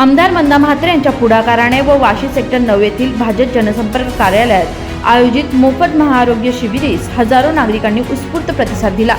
आमदार मंदा म्हात्रे यांच्या पुढाकाराने व वाशी सेक्टर नऊ येथील भाजप जनसंपर्क कार्यालयात आयोजित मोफत महाआरोग्य शिबिरीस हजारो नागरिकांनी उत्स्फूर्त प्रतिसाद दिला.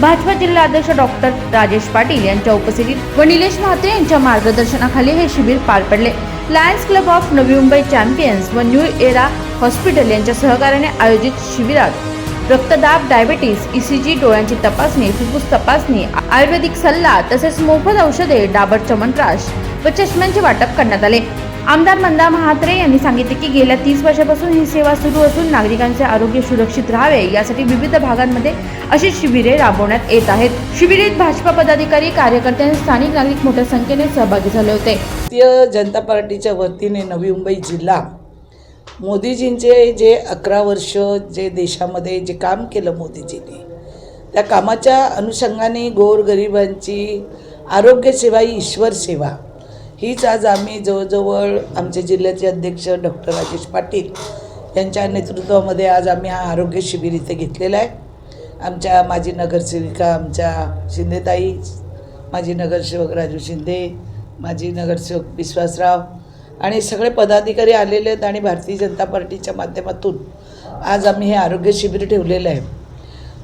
भाजपा जिल्हाध्यक्ष डॉक्टर राजेश पाटील यांच्या उपस्थितीत व निलेश म्हात्रे यांच्या मार्गदर्शनाखाली हे शिबिर पार पडले. Lions club of Navi Mumbai champions व न्यू एरा हॉस्पिटल यांच्या सहकार्याने आयोजित शिबिरात रक्तदाब डायबेटीस ईसीजी डोळ्यांची तपासणी फुफ्फुस तपासणी आयुर्वेदिक सल्ला तसेच मोफत औषधे डाबर चमनप्राश व चष्म्यांचे वाटप करण्यात आले. आमदार मंदा महात्रे यांनी सांगितले की गेल्या तीस वर्षापासून ही सेवा सुरू असून नागरिकांचे आरोग्य सुरक्षित राहावे यासाठी विविध भागांमध्ये अशी शिबिरे राबवण्यात येत आहेत. शिबिरेत भाजपा पदाधिकारी कार्यकर्ते आणि स्थानिक नागरिक मोठ्या संख्येने सहभागी झाले होते. भारतीय जनता पार्टीच्या वतीने नवी मुंबई जिल्हा मोदीजींचे जे अकरा वर्ष जे देशामध्ये जे काम केलं मोदीजींनी त्या कामाच्या अनुषंगाने गोरगरिबांची आरोग्यसेवा ही ईश्वर सेवा हीच आज आम्ही जवळजवळ आमचे जिल्ह्याचे अध्यक्ष डॉक्टर राजेश पाटील यांच्या नेतृत्वामध्ये आज आम्ही हा आरोग्य शिबिर इथे घेतलेला आहे. आमच्या माजी नगरसेविका आमच्या शिंदेताई माजी नगरसेवक राजू शिंदे माजी नगरसेवक विश्वासराव आणि सगळे पदाधिकारी आलेले आहेत आणि भारतीय जनता पार्टीच्या माध्यमातून आज आम्ही हे आरोग्य शिबिर ठेवलेलं आहे.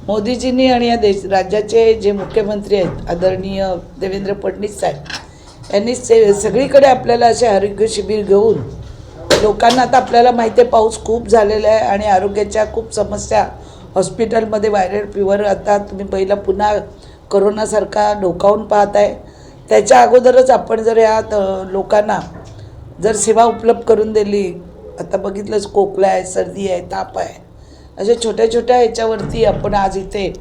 मोदीजींनी आणि या देश राज्याचे जे मुख्यमंत्री आहेत आदरणीय देवेंद्र फडणवीस साहेब यांनी से सगळीकडे आपल्याला असे आरोग्य शिबिर घेऊन लोकांना आता आपल्याला माहिती आहे पाऊस खूप झालेला आहे आणि आरोग्याच्या खूप समस्या हॉस्पिटलमध्ये व्हायरल फिवर आता तुम्ही पहिला पुन्हा करोनासारखा डोकावून पाहत आहे त्याच्या अगोदरच आपण जर या लोकांना जर सेवा उपलब्ध करून दिली आता बघितलंच खोकला आहे सर्दी आहे ताप आहे अशा छोट्या छोट्या ह्याच्यावरती आपण आज इथे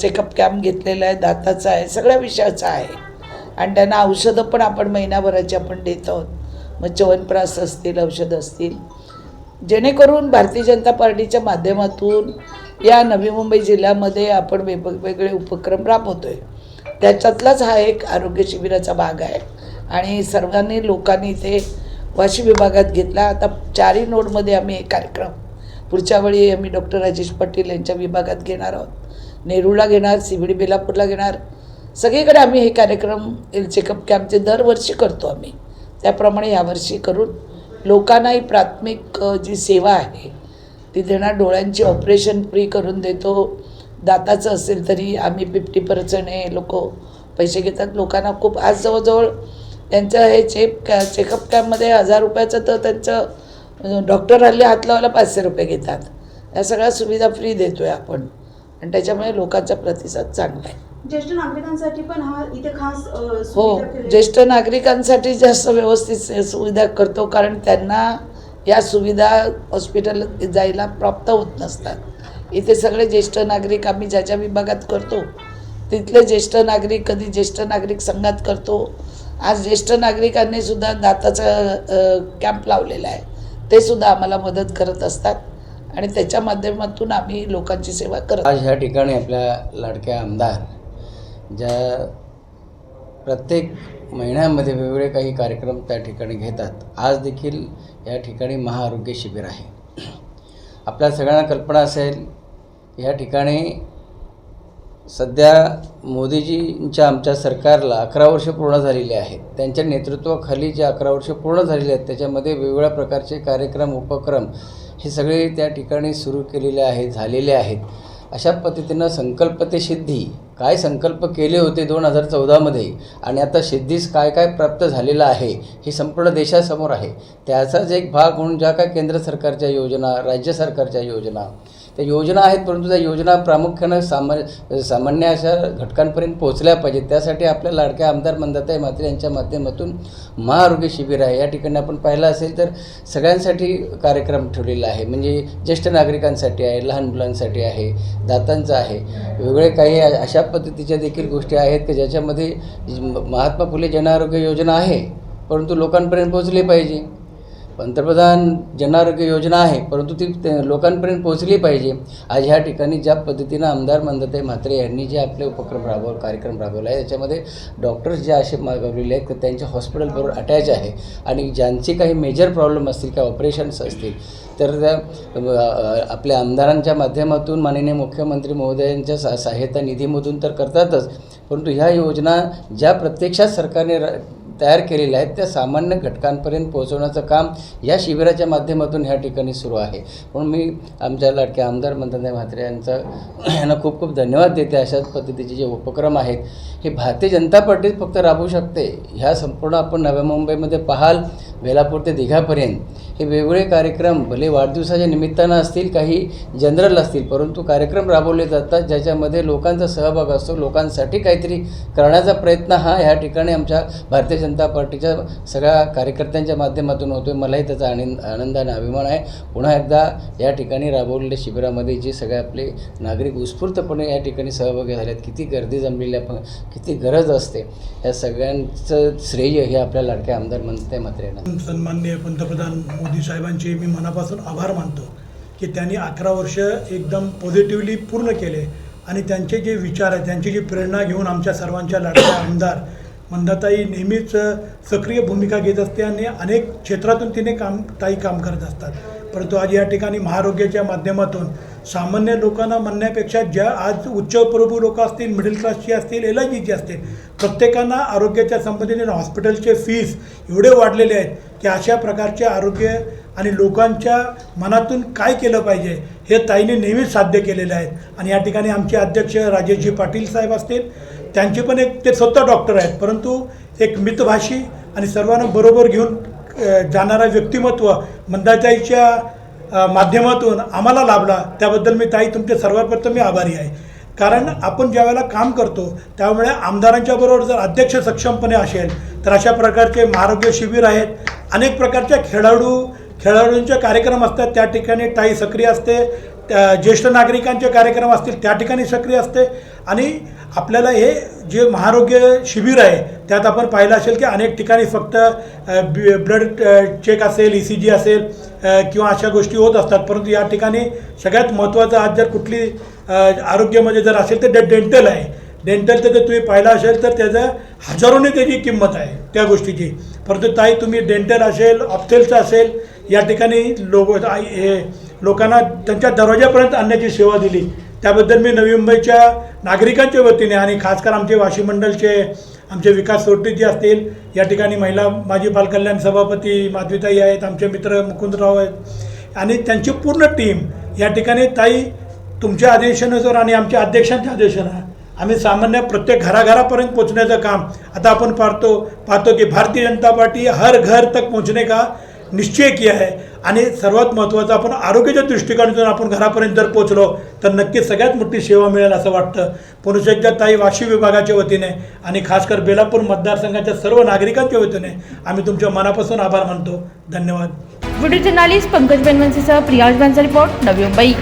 चेकअप कॅम्प घेतलेला आहे दाताचा आहे सगळ्या विषयाचा आहे. आणि त्यांना औषधं पण आपण महिनाभराची आपण देत आहोत. मग च्यवनप्रास असतील औषधं असतील. जेणेकरून भारतीय जनता पार्टीच्या माध्यमातून या नवी मुंबई जिल्ह्यामध्ये आपण वेगवेगळे उपक्रम राबवतो आहे त्याच्यातलाच हा एक आरोग्य शिबिराचा भाग आहे. आणि सर्वांनी लोकांनी इथे वाशी विभागात घेतला. आता चारही नोडमध्ये आम्ही एक कार्यक्रम. पुढच्या वेळी आम्ही डॉक्टर राजेश पाटील यांच्या विभागात घेणार आहोत. नेरूळला घेणार सिवडी बेलापूरला घेणार सगळीकडे आम्ही हे कार्यक्रम चेकअप कॅम्पचे दरवर्षी करतो आम्ही. त्याप्रमाणे यावर्षी करून लोकांना ही प्राथमिक जी सेवा आहे ती देणार. डोळ्यांची ऑपरेशन फ्री करून देतो. दाताचं असेल तरी आम्ही फिफ्टी पर्सेंट हे लोक पैसे घेतात. लोकांना खूप आज जवळजवळ त्यांचं हे चेक कॅ चेकअप कॅम्पमध्ये हजार रुपयाचं तर त्यांचं डॉक्टर हल्ली हात लावायला पाचशे रुपये घेतात. या सगळ्या सुविधा फ्री देतो आहे आपण. आणि त्याच्यामुळे लोकांचा प्रतिसाद चांगला आहे. ज्येष्ठ नागरिकांसाठी पण हा इथे खास हो. ज्येष्ठ नागरिकांसाठी जास्त व्यवस्थित सुविधा करतो कारण त्यांना या सुविधा हॉस्पिटल जायला प्राप्त होत नसतात. इथे सगळे ज्येष्ठ नागरिक आम्ही ज्याच्या विभागात करतो तिथले ज्येष्ठ नागरिक कधी ज्येष्ठ नागरिक संघात करतो. आज ज्येष्ठ नागरिकांनी सुद्धा दाताचा कॅम्प लावलेला आहे. ते सुद्धा आम्हाला मदत करत असतात आणि त्याच्या माध्यमातून आम्ही लोकांची सेवा करत आज ह्या ठिकाणी आपल्या लाडक्या आमदार ज्या प्रत्येक महिन्यामध्ये वेगवेगळे काही कार्यक्रम त्या ठिकाणी घेतात आज देखील या ठिकाणी महाआरोग्य शिबिर आहे. आपल्या सगळ्यांना कल्पना असेल या ठिकाणी सध्या मोदीजींच्या आमच्या सरकारला अकरा वर्ष पूर्ण झालेली आहेत. त्यांच्या नेतृत्वाखाली जे अकरा वर्ष पूर्ण झालेली आहेत त्याच्यामध्ये वेगवेगळ्या प्रकारचे कार्यक्रम उपक्रम हे सगळे त्या ठिकाणी सुरू केलेले आहेत झालेले आहेत. अशा पद्धतीनं संकल्पते सिद्धी काय संकल्प केले होते दोन हजार चौदामध्ये आणि आता सिद्धीस काय काय प्राप्त झालेलं आहे? हे संपूर्ण देशासमोर आहे. त्याचाच एक भाग म्हणून ज्या काय केंद्र सरकारच्या योजना राज्य सरकारच्या योजना त्या योजना आहेत परंतु त्या योजना प्रामुख्यानं सामान्य सामान्य अशा घटकांपर्यंत पोहोचल्या पाहिजेत. त्यासाठी आपल्या लाडक्या आमदार मंदाताई म्हात्रे यांच्या माध्यमातून महाआरोग्य शिबिर आहे. या ठिकाणी आपण पाहिलं असेल तर सगळ्यांसाठी कार्यक्रम ठेवलेला आहे. म्हणजे ज्येष्ठ नागरिकांसाठी आहे लहान मुलांसाठी आहे दातांचं आहे वेगळे काही अशा पद्धतीच्या देखील गोष्टी आहेत की ज्याच्यामध्ये महात्मा फुले जनआरोग्य योजना आहे परंतु लोकांपर्यंत पोहोचली पाहिजे. पंतप्रधान जनआरोग्य योजना आहे परंतु ती लोकांपर्यंत पोहोचली पाहिजे. आज ह्या ठिकाणी ज्या पद्धतीनं आमदार मंदते म्हात्रे यांनी जे आपले उपक्रम राबव कार्यक्रम राबवला आहे त्याच्यामध्ये डॉक्टर्स जे असे मागवलेले आहेत त्यांच्या हॉस्पिटलबरोबर अटॅच आहे. आणि ज्यांचे काही मेजर प्रॉब्लेम असतील किंवा ऑपरेशन्स असतील तर त्या आपल्या आमदारांच्या माध्यमातून माननीय मुख्यमंत्री महोदयांच्या सा सहायता निधीमधून तर करतातच. परंतु ह्या योजना ज्या प्रत्यक्षात सरकारने तयार केलेल्या आहेत त्या सामान्य घटकांपर्यंत पोहोचवण्याचं काम या शिबिराच्या माध्यमातून ह्या ठिकाणी सुरू आहे. म्हणून मी आमच्या लाडके आमदार मंत्रनाथ म्हात्रे यांचा यांना खूप खूप धन्यवाद देते. अशाच पद्धतीचे जे उपक्रम आहेत हे भारतीय जनता पार्टी फक्त राबवू शकते. ह्या संपूर्ण आपण नव्या मुंबईमध्ये पाहाल बेलापूर ते दिघापर्यंत. हे वेगवेगळे कार्यक्रम भले वाढदिवसाच्या निमित्तानं असतील काही जनरल असतील परंतु कार्यक्रम राबवले जातात ज्याच्यामध्ये लोकांचा सहभाग असतो. लोकांसाठी काहीतरी करण्याचा प्रयत्न हा ह्या ठिकाणी आमच्या भारतीय जनता पार्टीच्या सगळ्या कार्यकर्त्यांच्या माध्यमातून होतो आहे मलाही त्याचा आनंद आनंद आणि अभिमान आहे. पुन्हा एकदा या ठिकाणी राबवलेल्या शिबिरामध्ये जे सगळे आपले नागरिक उत्स्फूर्तपणे या ठिकाणी सहभागी झाले आहेत किती गर्दी जमलेली आहे पण किती गरज असते. या सगळ्यांचं श्रेय हे आपल्या लाडक्या आमदार म्हणते मात्र यांना सन्माननीय पंतप्रधान मोदी साहेबांचे मी मनापासून आभार मानतो की त्यांनी अकरा वर्ष एकदम पॉझिटिव्हली पूर्ण केले आणि त्यांचे जे विचार आहेत त्यांची जी प्रेरणा घेऊन आमच्या सर्वांच्या लाडक्या आमदार मंदाताई नेहमीच सक्रिय भूमिका घेत असते आणि अनेक क्षेत्रातून तिने काम ताई काम करत असतात. परंतु आज या ठिकाणी महाआरोग्याच्या माध्यमातून सामान्य लोकांना म्हणण्यापेक्षा ज्या आज उच्चप्रभू लोक असतील मिडल क्लासची असतील एल आय जीची असतील प्रत्येकांना आरोग्याच्या संबंधीने हॉस्पिटलचे फीस एवढे वाढलेले आहेत की अशा प्रकारचे आरोग्य आणि लोकांच्या मनातून काय केलं पाहिजे हे ताईने नेहमीच साध्य केलेले आहेत आणि या ठिकाणी आमचे अध्यक्ष राजेशजी पाटील साहेब असतील त्यांचे पण एक ते स्वतः डॉक्टर आहेत. परंतु एक मितभाषी आणि सर्वांना बरोबर घेऊन जाणारा व्यक्तिमत्व मंदाताईच्या माध्यमातून आम्हाला लाभला. त्याबद्दल मी ताई तुमचे सर्वांप्रथम मी आभारी आहे. कारण आपण ज्यावेळेला काम करतो त्यामुळे आमदारांच्या बरोबर जर अध्यक्ष सक्षमपणे असेल तर अशा प्रकारचे महारोग्य शिबिर आहेत. अनेक प्रकारच्या खेळाडू खेळाडूंचे कार्यक्रम असतात त्या ठिकाणी ताई सक्रिय असते त्या ज्येष्ठ नागरिकांचे कार्यक्रम असतील त्या ठिकाणी सक्रिय असते. आणि आपल्याला हे जे महारोग्य शिबिर आहे त्यात आपण पाहिलं असेल की अनेक ठिकाणी फक्त ब्लड चेक असेल ई सी जी असेल किंवा अशा गोष्टी होत असतात. परंतु या ठिकाणी सगळ्यात महत्त्वाचं आज जर कुठली आरोग्यामध्ये जर असेल तर ते डेंटल आहे. डेंटलचं जर तुम्ही पाहिलं असेल तर त्याचं हजारोने त्याची किंमत आहे त्या गोष्टीची. परंतु ताई तुम्ही डेंटल असेल ऑप्थेलचं असेल या ठिकाणी लोक आई- हे लोकांना त्यांच्या दरवाजापर्यंत आणण्याची सेवा दिली. त्याबद्दल मी नवी मुंबईच्या नागरिकांच्या वतीने आणि खासकर आमचे वाशी मंडलचे आमचे विकास सोडतीजी असतील या ठिकाणी महिला माजी बालकल्याण सभापती माधवीताई आहेत आमचे मित्र मुकुंदराव आहेत. आणि त्यांची पूर्ण टीम या ठिकाणी ताई तुमच्या आदेशानुसार आणि आमच्या अध्यक्षांच्या आदेशानं आम्ही सामान्य प्रत्येक घराघरापर्यंत पोहोचण्याचं काम आता आपण पाहतो पाहतो की भारतीय जनता पार्टी हर घर तक पोहोचणे का? निश्चय किया आहे आणि सर्वात महत्त्वाचं आपण आरोग्याच्या दृष्टिकोनातून आपण घरापर्यंत जर पोचलो तर नक्कीच सगळ्यात मोठी सेवा मिळेल असं वाटतं. पुरुष एकदा ताई वाशी विभागाच्या वतीने आणि खासकर बेलापूर मतदारसंघाच्या सर्व नागरिकांच्या वतीने आम्ही तुमच्या मनापासून आभार मानतो. धन्यवाद. व्हिडिओ जर्नालिस्ट पंकज बेनवंशीसह प्रियांश भांचा रिपोर्ट नवी मुंबई.